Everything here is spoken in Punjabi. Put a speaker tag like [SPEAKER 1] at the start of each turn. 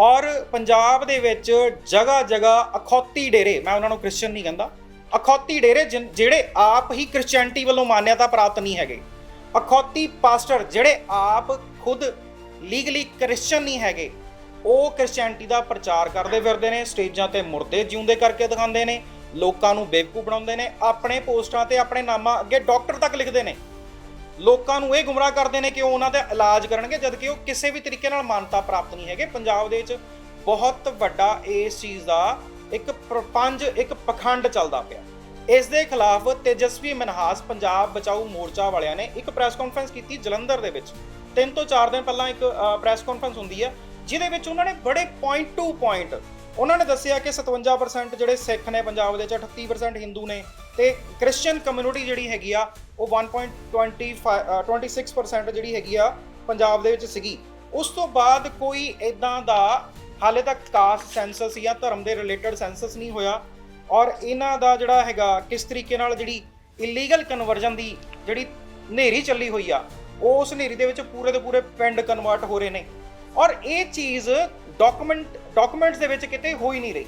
[SPEAKER 1] ਔਰ ਪੰਜਾਬ ਦੇ ਵਿੱਚ ਜਗ੍ਹਾ ਜਗ੍ਹਾ ਅਖੌਤੀ ਡੇਰੇ, ਮੈਂ ਉਹਨਾਂ ਨੂੰ ਕ੍ਰਿਸਚੀਅਨ ਨਹੀਂ ਕਹਿੰਦਾ, ਅਖੌਤੀ ਡੇਰੇ ਜਿਨ- ਜਿਹੜੇ ਆਪ ਹੀ ਕ੍ਰਿਸਚੀਅਨਟੀ ਵੱਲੋਂ ਮਾਨਿਅਤਾ ਪ੍ਰਾਪਤ ਨਹੀਂ ਹੈਗੇ। ਅਖੌਤੀ ਪਾਸਟਰ ਜਿਹੜੇ ਆਪ ਖੁਦ ਲੀਗਲੀ ਕ੍ਰਿਸਚੀਅਨ ਨਹੀਂ ਹੈਗੇ, ਉਹ ਕ੍ਰਿਸਚੀਅਨਟੀ ਦਾ ਪ੍ਰਚਾਰ ਕਰਦੇ ਫਿਰਦੇ ਨੇ, ਸਟੇਜਾਂ ਤੇ ਮੁਰਦੇ ਜਿਉਂਦੇ ਕਰਕੇ ਦਿਖਾਉਂਦੇ ਨੇ, ਲੋਕਾਂ ਨੂੰ ਬੇਵਕੂਫ ਬਣਾਉਂਦੇ ਨੇ, ਆਪਣੇ ਪੋਸਟਾਂ ਤੇ ਆਪਣੇ ਨਾਮਾਂ ਅੱਗੇ ਡਾਕਟਰ ਤੱਕ ਲਿਖਦੇ ਨੇ। ਲੋਕਾਂ ਨੂੰ ਇਹ ਗੁੰਮਰਾਹ ਕਰਦੇ ਨੇ ਕਿ ਉਹ ਉਹਨਾਂ ਦਾ ਇਲਾਜ ਕਰਨਗੇ, ਜਦਕਿ ਉਹ ਕਿਸੇ ਵੀ ਤਰੀਕੇ ਨਾਲ ਮਾਨਤਾ ਪ੍ਰਾਪਤ ਨਹੀਂ ਹੈਗੇ। ਪੰਜਾਬ ਦੇ ਵਿੱਚ ਬਹੁਤ ਵੱਡਾ ਇਸ ਚੀਜ਼ ਦਾ ਇੱਕ ਪ੍ਰਪੰਜ ਇੱਕ ਪਖੰਡ ਚੱਲਦਾ ਪਿਆ। ਇਸ ਦੇ ਖਿਲਾਫ ਤੇਜਸਵੀ ਮਨਹਾਸ ਪੰਜਾਬ ਬਚਾਓ ਮੋਰਚਾ ਵਾਲਿਆਂ ਨੇ ਇੱਕ ਪ੍ਰੈਸ ਕਾਨਫਰੰਸ ਕੀਤੀ ਜਲੰਧਰ ਦੇ ਵਿੱਚ। ਤਿੰਨ ਤੋਂ ਚਾਰ ਦਿਨ ਪਹਿਲਾਂ ਇੱਕ ਪ੍ਰੈਸ ਕਾਨਫਰੰਸ ਹੁੰਦੀ ਹੈ, ਜਿਹਦੇ ਵਿੱਚ ਉਹਨਾਂ ਨੇ ਬੜੇ ਪੁਆਇੰਟ ਟੂ ਪੁਆਇੰਟ ਉਹਨਾਂ ਨੇ ਦੱਸਿਆ ਕਿ 57% ਜਿਹੜੇ ਸਿੱਖ ਨੇ ਪੰਜਾਬ ਦੇ ਵਿੱਚ 38% ਹਿੰਦੂ ਨੇ ਤੇ ਕ੍ਰਿਸਚੀਅਨ ਕਮਿਊਨਿਟੀ ਜਿਹੜੀ ਹੈਗੀ ਆ ਉਹ 1.25 ਅ, 26% ਜਿਹੜੀ ਹੈਗੀ ਆ ਪੰਜਾਬ ਦੇ ਵਿੱਚ ਸੀਗੀ। ਉਸ ਤੋਂ ਬਾਅਦ ਕੋਈ ਇਦਾਂ ਦਾ ਹਾਲੇ ਤੱਕ ਕਾਸਟ ਸੈਂਸਸ ਜਾਂ ਧਰਮ ਦੇ ਰਿਲੇਟਡ ਸੈਂਸਸ ਨਹੀਂ ਹੋਇਆ ਔਰ ਇਹਨਾਂ ਦਾ ਜਿਹੜਾ ਹੈਗਾ ਕਿਸ ਤਰੀਕੇ ਨਾਲ ਜਿਹੜੀ ਇਲੀਗਲ ਕਨਵਰਜਨ ਦੀ ਜਿਹੜੀ ਨੇਰੀ ਚੱਲੀ ਹੋਈ ਆ ਉਸ ਨੇਰੀ ਦੇ ਵਿੱਚ ਪੂਰੇ ਦੇ ਪੂਰੇ ਪਿੰਡ ਕਨਵਰਟ ਹੋ ਰਹੇ ਨੇ। ਔਰ ਇਹ ਚੀਜ਼ ਡਾਕੂਮੈਂਟ ਡਾਕੂਮੈਂਟਸ ਦੇ ਵਿੱਚ ਕਿਤੇ ਹੋ ਹੀ ਨਹੀਂ ਰਹੀ।